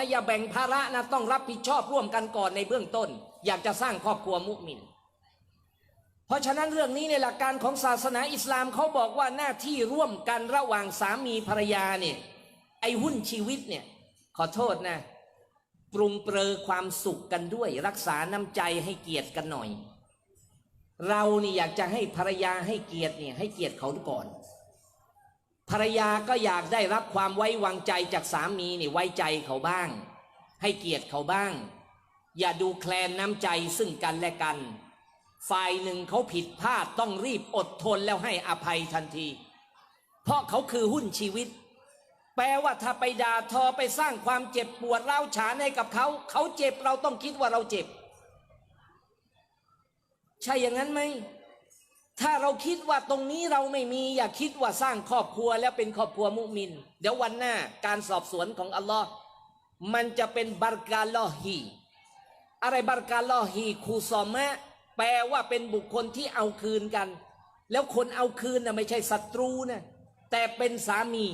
นะอย่าแบ่งภาระนะต้องรับผิดชอบร่วมกันก่อนในเบื้องต้น อยากจะสร้างครอบครัวมุมินเพราะฉะนั้นเรื่องนี้ในหลักการของศาสนาอิสลามเขาบอกว่าหน้าที่ร่วมกันระหว่างสามีภรรยาเนี่ยไอ้หุ้นชีวิตเนี่ยขอโทษนะ ปรุงเปรอความสุขกันด้วย รักษาน้ำใจให้เกียรติกันหน่อย เรานี่อยากจะให้ภรรยาให้เกียรติเนี่ยให้เกียรติเขาก่อน ภรรยาก็อยากได้รับความไว้วางใจจากสามีนี่ไว้ใจเขาบ้าง ให้เกียรติเขาบ้าง อย่าดูแคลนน้ำใจซึ่งกันและกัน ฝ่ายหนึ่งเขาผิดพลาดต้องรีบอดทนแล้วให้อภัยทันที เพราะเขาคือหุ้นชีวิต แปลว่าถ้าไปด่าทอไปสร้างความเจ็บปวดร้าฉานให้กับเขา เขาเจ็บเราต้องคิดว่าเราเจ็บ ใช่อย่างนั้นไหม ถ้าเราคิดว่าตรงนี้เราไม่มี อย่าคิดว่าสร้างครอบครัวแล้วเป็นครอบครัวมุมิน เดี๋ยววันหน้าการสอบสวนของอัลลอฮ์มันจะเป็นบารกาลอฮีอะไรบารกาลอฮีคูซอมะแปลว่าเป็นบุคคลที่เอาคืนกัน แล้วคนเอาคืนน่ะไม่ใช่ศัตรูนะแต่เป็นสามี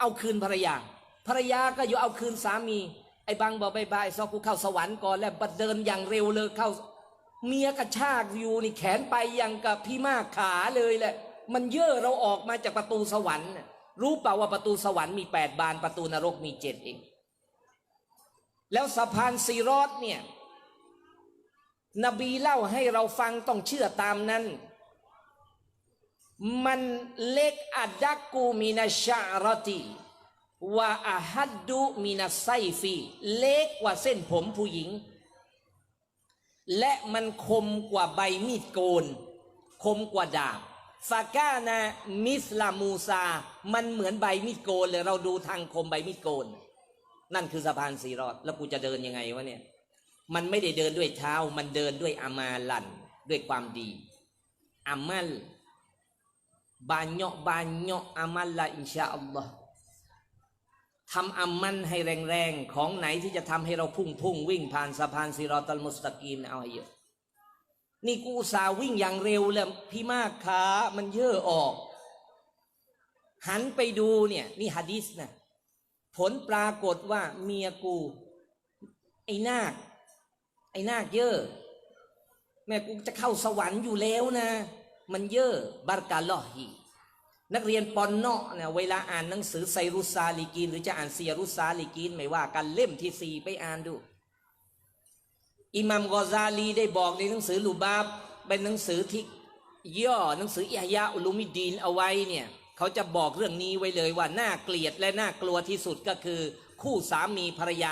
เอาคืนภรรยา ภรรยาก็อยู่เอาคืนสามีไอ้บางบอกบายบายซอกูเข้าสวรรค์ก่อนแล้วบัดเดินอย่างเร็วเลยเข้า เมียกระชากอยู่นี่แขนไปยังกับพี่มากขาเลยแหละ มันเย่อเราออกมาจากประตูสวรรค์รู้เปล่าว่าประตูสวรรค์มีแปดบานประตูนรกมีเจ็ดเอง แล้วสะพานซีรอดเนี่ย นบีเล่าให้เราฟังต้องเชื่อตามนั้น มันเล็กอัดดักกูมินาชารติว่าอาฮัดดุมินาไซฟี เล็กกว่าเส้นผมผู้หญิง และมันคมกว่าใบมีดโกน คมกว่าดาบฟากานามิสลามูซา มันเหมือนใบมีดโกนเลยเราดูทางคมใบมีดโกน นั่นคือสะพานสีรอด แล้วกูจะเดินยังไงวะเนี่ย มันไม่ได้เดินด้วยเท้า มันเดินด้วยอามาลัน ด้วยความดีอามัล banyak banyak amal lah insya Allah ทำอามันให้แรงๆ ของไหนที่จะทำให้เราพุ่งพุ่งๆวิ่งผ่านสะพานซิรอตัลมุสตะกีมเอาให้เยอะ นี่กูสาวิ่งอย่างเร็วแล้วพี่มากขามันเยอะออก หันไปดูเนี่ย นี่ฮะดิษนะผลปรากฏว่าเมียกู ไอ้นาค ไอ้นาคเยอะ แม่กูจะเข้าสวรรค์อยู่แล้วนะ มันเยอะบารกาลอฮี นักเรียนปอนเนาะเนี่ยเวลาอ่านหนังสือไซรุสซาลิกีน หรือจะอ่านเซียรุสซาลิกีน ไม่ว่ากันเล่มที่สี่ไปอ่านดู อิหมัมกอซาลีได้บอกในหนังสือลูบาบเป็นหนังสือที่ย่อหนังสืออิฮยาอุลุมิดดีนเอาไว้เนี่ยเขาจะบอกเรื่องนี้ไว้เลยว่าน่าเกลียดและน่ากลัวที่สุดก็คือ คู่สามีภรรยา